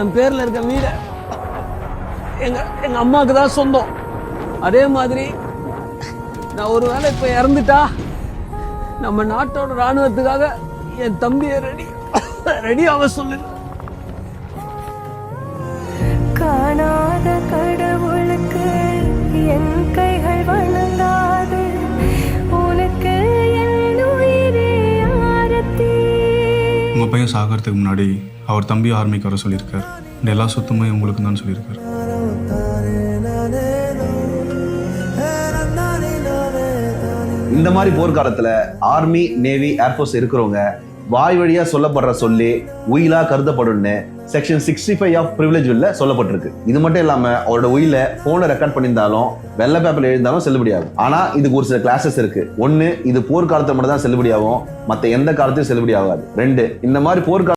என் பேர்ல இருக்க வீடை எங்க எங்க அம்மாவுக்கு தான் சொந்தம். அதே மாதிரி நான் ஒரு வேளை இப்போ இறந்துட்டா நம்ம நாட்டோட ராணுவத்துக்காக என் தம்பியை ரெடி ரெடி ஆக சொல்லு. காணாத கடவுளுக்கு என் கைகள் வணங்காது உங்கள் பையன் சாகிறதுக்கு முன்னாடி அவர் தம்பி ஆர்மிக்கு வர சொல்லியிருக்கார். இந்த எல்லா சொத்துமே உங்களுக்கு தான் சொல்லியிருக்கார். இந்த மாதிரி போர்க்காலத்தில் ஆர்மி நேவி ஏர்ஃபோர்ஸ் இருக்கிறவங்க வாய் வழியா சொல்லப்படுற சொல்லி உயிலா கருதப்படும்னு section sixty five of privilege உள்ள சொல்லப்பட்டிருக்கு. இது மட்டும் இல்லாம அவரோட உயில ஃபோனை ரெக்கார்ட் பண்ணியிருந்தாலும் வெள்ளை பேப்பர் எழுந்தாலும் செல்லுபடியாகும். ஆனா இதுக்கு ஒரு சில கிளாஸஸ் இருக்கு. ஒன்னு இது போர்க்காலத்தை மட்டும் தான் செல்லுபடியாகும். மற்ற எந்த காலத்தையும் செல்லுபடியாகாது. ரெண்டு இந்த மாதிரி போர்க்கால